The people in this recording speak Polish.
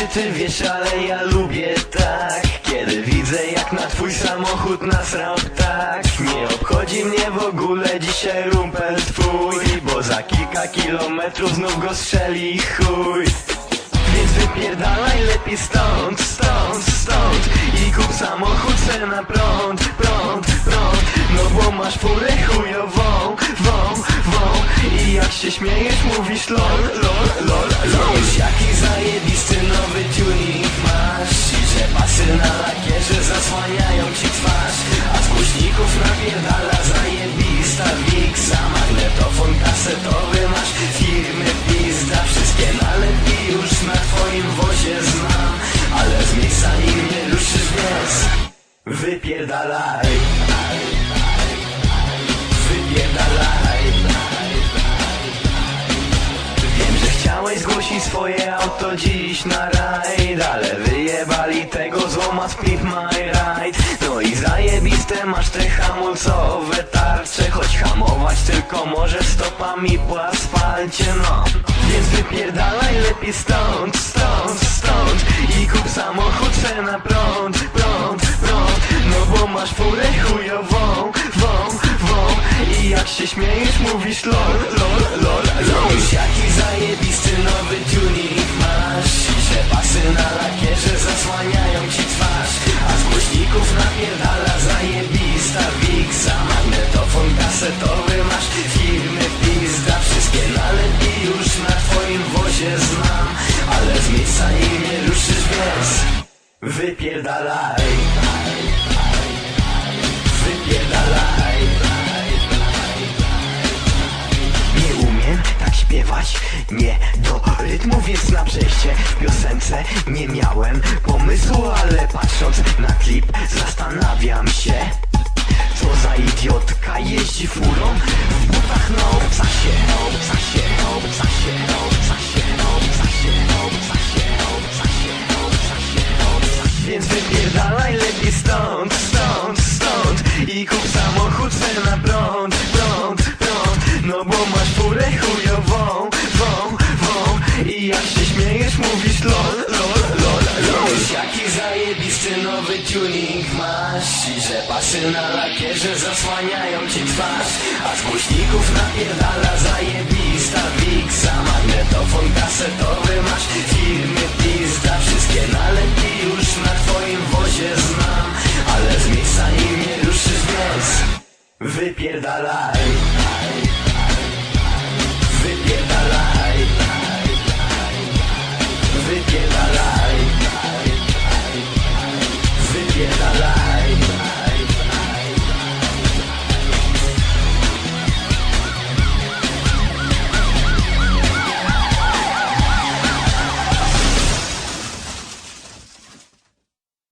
ty wiesz, ale ja lubię tak. Kiedy widzę jak na twój samochód nasrał tak. Nie obchodzi mnie w ogóle dzisiaj rumpel twój Bo za kilka kilometrów znów go strzeli chuj. Więc wypierdalaj lepiej stąd, stąd, stąd I kup samochód se na prąd, prąd, prąd. No bo masz furę chujową, wą, wą. I jak się śmiejesz mówisz lol, lol, lol, lol. Jaki zajebisty nowy tuning masz I że pasy na lakierze zasłaniają ci twarz. A z głośników napierdala zajebista Wixa Magnetofon kasetowy masz firmy pizda. Wszystkie nalepki już na twoim wozie znam. Ale z miejsca nie ruszysz więc Wypierdalaj. Wypierdalaj zgłosić swoje auto dziś na rajd Ale wyjebali tego złoma Speed My Ride. No i zajebiste masz te hamulcowe tarcze Choć hamować tylko możesz stopami po asfalcie, no. Więc wypierdalaj lepiej stąd, stąd, stąd I kup samochód se na prąd, prąd, prąd. No bo masz furę chujową, wą, wą. I jak się śmiejesz mówisz lol, lol, Wypierdalaj. Wypierdalaj. Nie umiem tak śpiewać, nie do rytmu, więc na przejście w piosence nie miałem pomysłu, ale patrząc na klip zastanawiam się Co za idiotka jeździ furą w butach na obcasie, na obcasie, chujową, wą, wą I jak się śmiejesz mówisz lol, lol, lol, lol. Wiesz jaki zajebisty nowy tuning masz I że pasy na lakierze zasłaniają ci twarz. A z głośników napierdala zajebista Wixa. Magnetofon kasetowy masz firmy pizda. Wszystkie nalepki już na twoim wozie znam. Ale z miejsca nim nie ruszysz Wypierdalaj get alive.